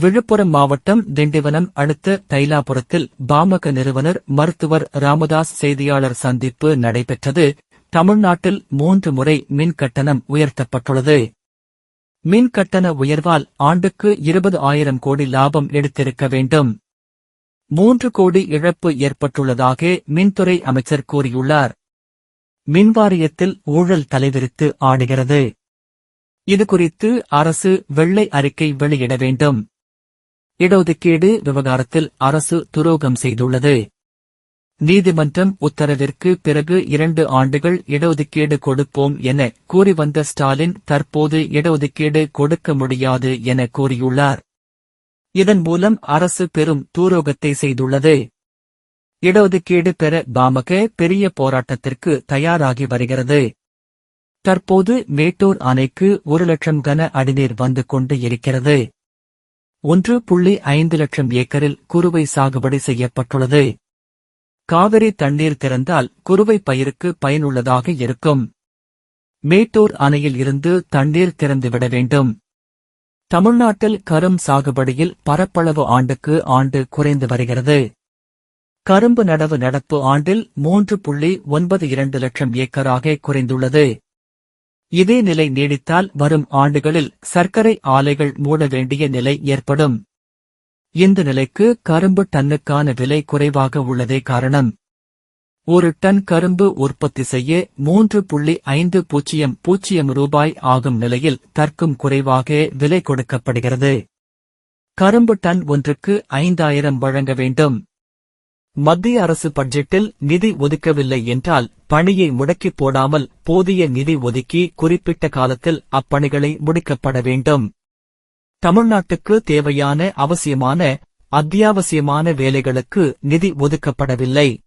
விழுப்புரம் மாவட்டம் திண்டிவனம் அடுத்த தைலாபுரத்தில் பாமக நிறுவனர் மருத்துவர் ராமதாஸ் செய்தியாளர் சந்திப்பு நடைபெற்றது. தமிழ்நாட்டில் மூன்று முறை மின் கட்டணம் உயர்த்தப்பட்டுள்ளது. மின் கட்டண உயர்வால் ஆண்டுக்கு இருபது ஆயிரம் கோடி லாபம் எடுத்திருக்க வேண்டும். மூன்று கோடி இழப்பு ஏற்பட்டுள்ளதாக மின்துறை அமைச்சர் கூறியுள்ளார். மின்வாரியத்தில் ஊழல் தலைவிரித்து ஆடுகிறது. இதுகுறித்து அரசு வெள்ளை அறிக்கை வெளியிட வேண்டும். இடஒதுக்கீடு விவகாரத்தில் அரசு துரோகம் செய்துள்ளது. நீதிமன்றம் உத்தரவிற்கு பிறகு இரண்டு ஆண்டுகள் இடஒதுக்கீடு கொடுப்போம் என கூறி வந்த ஸ்டாலின் தற்போது இடஒதுக்கீடு கொடுக்க முடியாது என கூறியுள்ளார். இதன் மூலம் அரசு பெரும் தூரோகத்தை செய்துள்ளது. இடஒதுக்கீடு பெற பாமக பெரிய போராட்டத்திற்கு தயாராகி வருகிறது. தற்போது மேட்டூர் அணைக்கு ஒரு லட்சம் கன அடிநீர் வந்து கொண்டு இருக்கிறது. ஒன்று புள்ளி ஐந்து லட்சம் ஏக்கரில் குறுவை சாகுபடி செய்யப்பட்டுள்ளது. காவிரி தண்ணீர் திறந்தால் குறுவை பயிருக்கு பயனுள்ளதாக இருக்கும். மேட்டூர் அணையில் இருந்து தண்ணீர் திறந்துவிட வேண்டும். தமிழ்நாட்டில் கரும் சாகுபடியில் பரப்பளவு ஆண்டுக்கு ஆண்டு குறைந்து வருகிறது. கரும்பு நடவு நடப்பு ஆண்டில் மூன்று புள்ளி ஒன்பது இரண்டு லட்சம் ஏக்கராக குறைந்துள்ளது. இதே நிலை நீடித்தால் வரும் ஆண்டுகளில் சர்க்கரை ஆலைகள் மூட வேண்டிய நிலை ஏற்படும். இந்த நிலைக்கு கரும்பு டன்னுக்கான விலை குறைவாக உள்ளதே காரணம். ஒரு டன் கரும்பு உற்பத்தி செய்ய மூன்று புள்ளி ஐந்து பூஜ்ஜியம் பூஜ்ஜியம் ரூபாய் ஆகும் நிலையில் தர்க்கும் குறைவாக விலை கொடுக்கப்படுகிறது. கரும்பு டன் ஒன்றுக்கு ஐந்தாயிரம் வழங்க வேண்டும். மத்திய அரசு பட்ஜெட்டில் நிதி ஒதுக்கவில்லை என்றால் பணியை முடக்கிப் போடாமல் போதிய நிதி ஒதுக்கி குறிப்பிட்ட காலத்தில் அப்பணிகளை முடிக்கப்பட வேண்டும். தமிழ்நாட்டுக்கு தேவையான அவசியமான அத்தியாவசியமான வேலைகளுக்கு நிதி ஒதுக்கப்படவில்லை.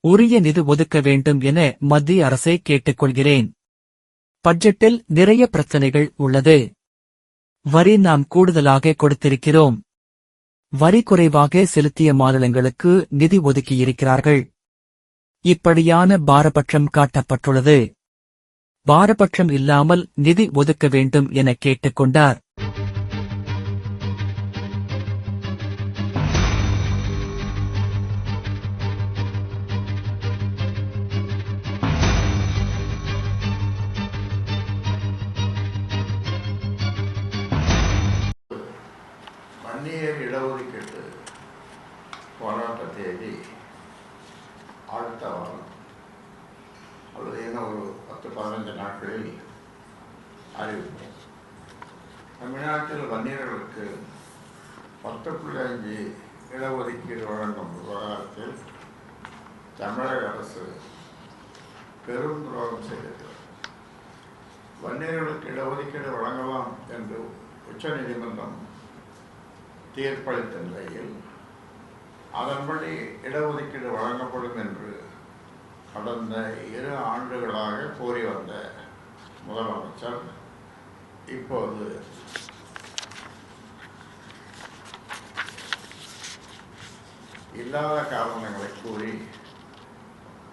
உரிய நிதி ஒதுக்க வேண்டும் என மத்திய அரசை கேட்டுக்கொள்கிறேன். பட்ஜெட்டில் நிறைய பிரச்சனைகள் உள்ளது. வரி நாம் கூடுதலாக கொடுத்திருக்கிறோம். வரி குறைவாக செலுத்திய மாநிலங்களுக்கு நிதி ஒதுக்கியிருக்கிறார்கள். இப்படியான பாரபட்சம் காட்டப்பட்டுள்ளது. பாரபட்சம் இல்லாமல் நிதி ஒதுக்க வேண்டும் என கேட்டுக்கொண்டார். அறிவிப்போம். தமிழ்நாட்டில் வன்னியர்களுக்கு பத்து புள்ளி அஞ்சு இடஒதுக்கீடு வழங்கும் விவகாரத்தில் தமிழக அரசு பெரும் துரோகம் செய்தது வன்னியர்களுக்கு இடஒதுக்கீடு வழங்கலாம் என்று உச்சநீதிமன்றம் தீர்ப்பளித்த நிலையில் அதன்படி இடஒதுக்கீடு வழங்கப்படும் என்று கடந்த இரு ஆண்டுகளாக கூறி வந்த முதலமைச்சர் இப்போது இல்லாத காரணங்களை கூறி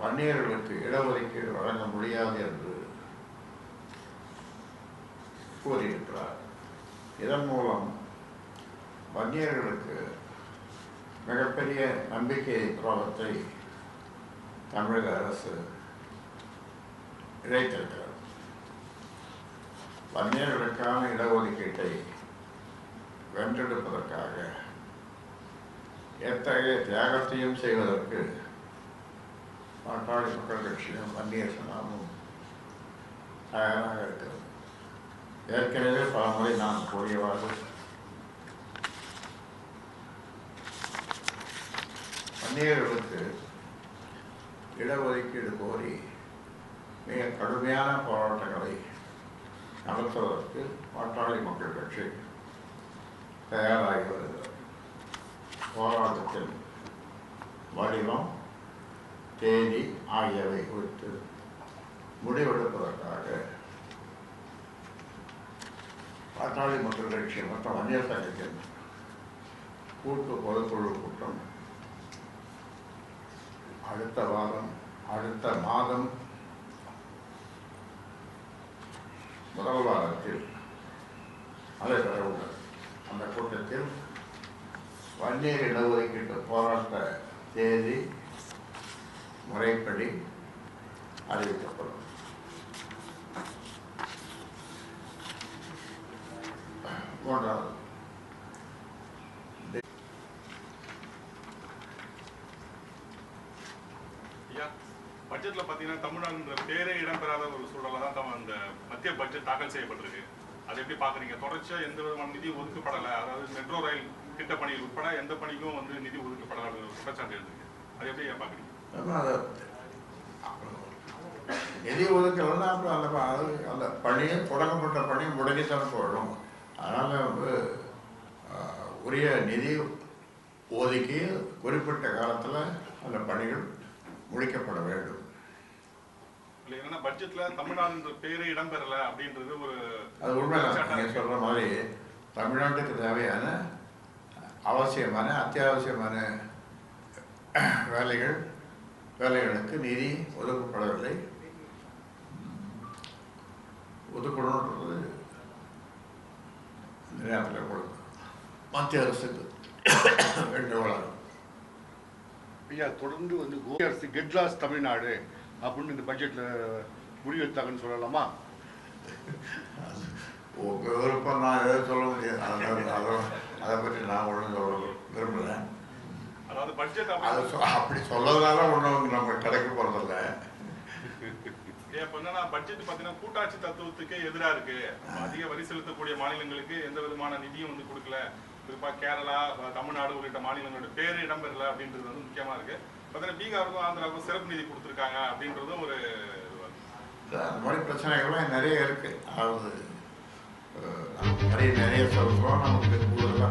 வன்னியர்களுக்கு இடஒதுக்கீடு வழங்க முடியாது என்று கூறியிருக்கிறார். இதன் மூலம் வன்னியர்களுக்கு மிகப்பெரிய நம்பிக்கை துரோகத்தை தமிழக அரசு இழைத்திருக்கிறது. வன்னியர்களுக்கான இடஒதுக்கீட்டை வென்றெடுப்பதற்காக எத்தகைய தியாகத்தையும் செய்வதற்கு பாட்டாளி மக்கள் கட்சியும் வன்னியர் சனாமும் தயாராக இருக்கிறது ஏற்கனவே பல முறை நான் கூறியவாறு வன்னியர்களுக்கு இடஒதுக்கீடு கோரி மிக கடுமையான போராட்டங்களை நடத்துவதற்கு பாட்டாளி மக்கள் கட்சி தயாராகி வருகிறது போராட்டத்தின் வடிவம் தேதி ஆகியவை குறித்து முடிவெடுப்பதற்காக பாட்டாளி மக்கள் கட்சி மற்றும் வன்னியர் சங்கத்தின் கூட்டு பொதுக்குழு கூட்டம். அடுத்த வாரம் அடுத்த மாதம் முதல் வாரத்தில் நடைபெற உள்ளது அந்த கூட்டத்தில் வன்னியர் இடஒதுக்கீட்டு போராட்ட தேதி முறைப்படி அறிவிக்கப்படும் மூன்றாவது Yeah. பட்ஜெட்ல பாத்தீங்கன்னா தமிழ்நாடுன்ற பேரே இடம்பெறாத ஒரு சூழல்ல தான் தம் அந்த மத்திய பட்ஜெட் தாக்கல் செய்யப்பட்டிருக்கு. அதை எப்படி பாக்குறீங்க? தொடர்ச்சியா எந்த விதமான நிதி ஒதுக்கப்படல. அதாவது மெட்ரோ ரயில் திட்ட பணிகள் உட்பட எந்த பணிக்கும் வந்து நிதி ஒதுக்கப்படல அப்படிங்கிற குற்றச்சாட்டு இருக்கு அதை எப்படி ஏன் பாக்குறீங்க? நிதி ஒதுக்கலைன்னா அப்புறம் அந்த அது அந்த பணியை தொடங்கப்பட்ட பணி முடங்கித்தான் போயிடும். அதனால் வந்து உரிய நிதி ஒதுக்கி குறிப்பிட்ட காலத்தில் அந்த பணிகள் முடிக்கப்பட வேண்டும். இல்ல என்னன்னா பட்ஜெட்ல தமிழ்நாடுன்ற பேரே இடம்பெறல அப்படின்றது ஒரு அது உண்மைதான் நீங்கள். சொல்கிற மாதிரி தமிழ்நாட்டுக்கு தேவையான அவசியமான அத்தியாவசியமான வேலைகள் வேலைகளுக்கு நிதி ஒதுக்கப்படவில்லை ஒதுக்கணுன்றது நேரத்தில் கொடுக்கும் மத்திய அரசுக்கு வேண்டுகோளாகும் ஐயா தொடர்ந்து வந்து அரசு கெட்லாஸ் தமிழ்நாடு அப்படின்னு இந்த பட்ஜெட்ல முடிவெடுத்தாங்கன்னு சொல்லலாமா? உங்கள் விருப்பம் நான் எதை சொல்ல முடியாது. அதை பற்றி நான் ஒன்றும் சொல்ல பட்ஜெட் அது அப்படி சொல்லறதால ஒன்றும் நம்ம கிடைக்க போகிறதில்ல இப்ப என்னன்னா பட்ஜெட் பாத்தீங்கன்னா கூட்டாட்சி தத்துவத்துக்கே எதிரா இருக்கு. அதிக வரி செலுத்தக்கூடிய மாநிலங்களுக்கு எந்த விதமான நிதியும் வந்து கொடுக்கல. குறிப்பா கேரளா தமிழ்நாடு உள்ளிட்ட மாநிலங்களோட பேர் இடம்பெறல அப்படின்றது வந்து முக்கியமா இருக்கு. பார்த்தீங்கன்னா பீகாருக்கும் ஆந்திராவுக்கும் சிறப்பு நிதி கொடுத்துருக்காங்க அப்படின்றதும் ஒரு இதுவா மாதிரி பிரச்சனைகள்லாம் நிறைய இருக்கு. அதாவது நிறைய நிறைய சொல்கிறோம் நமக்கு கூடுதலாக